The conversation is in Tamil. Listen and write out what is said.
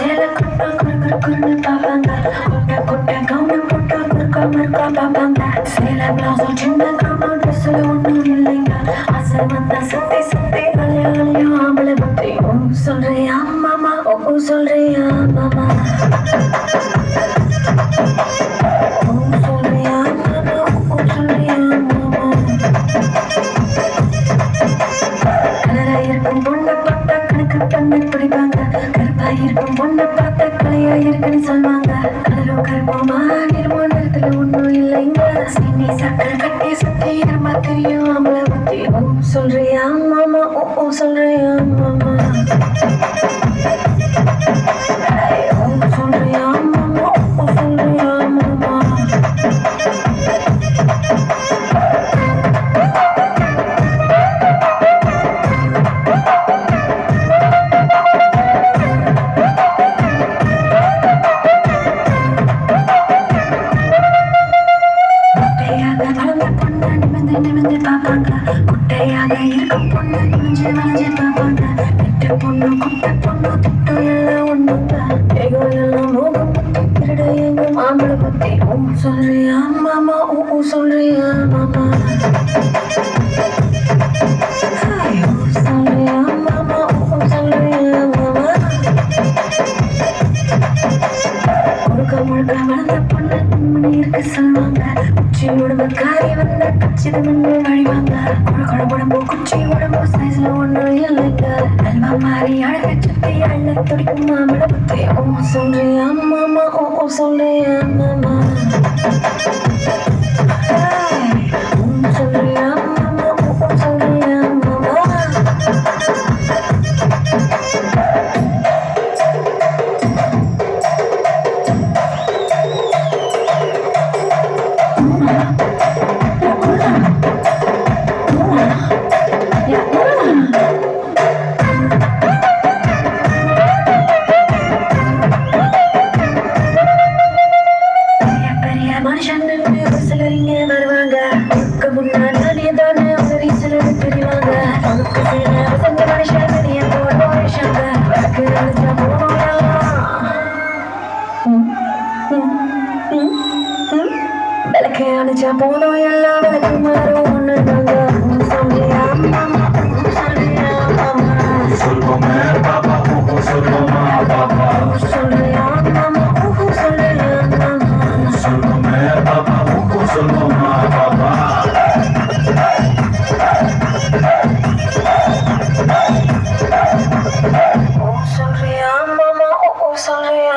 சேலை கட்டா குறு குறு குறுன்னு பார்ப்பாங்க கொட்டை கொட்டை கவுனு போட்டா குறுக்கா மறுக்கா பார்ப்பாங்க சேலை சின்ன கவுனும் ட்ரெஸ்ஸில் ஒன்றும் இல்லைங்க ஆசை வந்தா சுத்தி சுத்தி அலையா ஆம்பளை புத்தி சொல்றியா மாமா ஓ சொல்றியா மாமா இருக்கும் பொண்ணு பார்த்த கலையா இருக்குன்னு சொல்லுவாங்க கலரோ கருப்போமா? நிறமோ நேரத்துல ஒண்ணும் இல்லைங்க சின்னி சக்கரை கட்டி சுத்தி இருமா தெரியும். அவளை பத்தி ஓ சொல்றியா மாமா? ஓ ஓ சொல்றியா மாமா? குட்டையாக இருக்கும் பொண்ணு குனிஞ்சு வளைஞ்சு பார்ப்பாங்க கெட்ட பொண்ணு குட்டை பொண்ணு திட்டு எல்லாம் ஒண்ணு எல்லாம் மோகம் பத்தி எங்க மாம்பழ பத்தி ஊ சொல்றியா மாமா ஊ சொல்றியா மாமா ஹாய், ஓ சொல்றியா மாமா முழுக்க முழுக்க வளர்ந்த பொண்ணு மணி இருக்க சொல்லுவாங்க குச்சி உடம்பு காரி வந்த கச்சி தும்மணி வழிவாங்க குழ குழ உடம்பு குச்சி உடம்பு சைஸ்ல ஒண்ணு இல்லைங்க அல்வா மாறி அழக சுத்தி அள்ள துடிக்குமா மாமட புத்தி ஓ சொல்றியா மாமா ஓ ஓ சொல்றியா மாமா விளக்கு அணைச்சா போதும் எல்லாம் விளக்கு மாறும். ஒண்ணு ஓ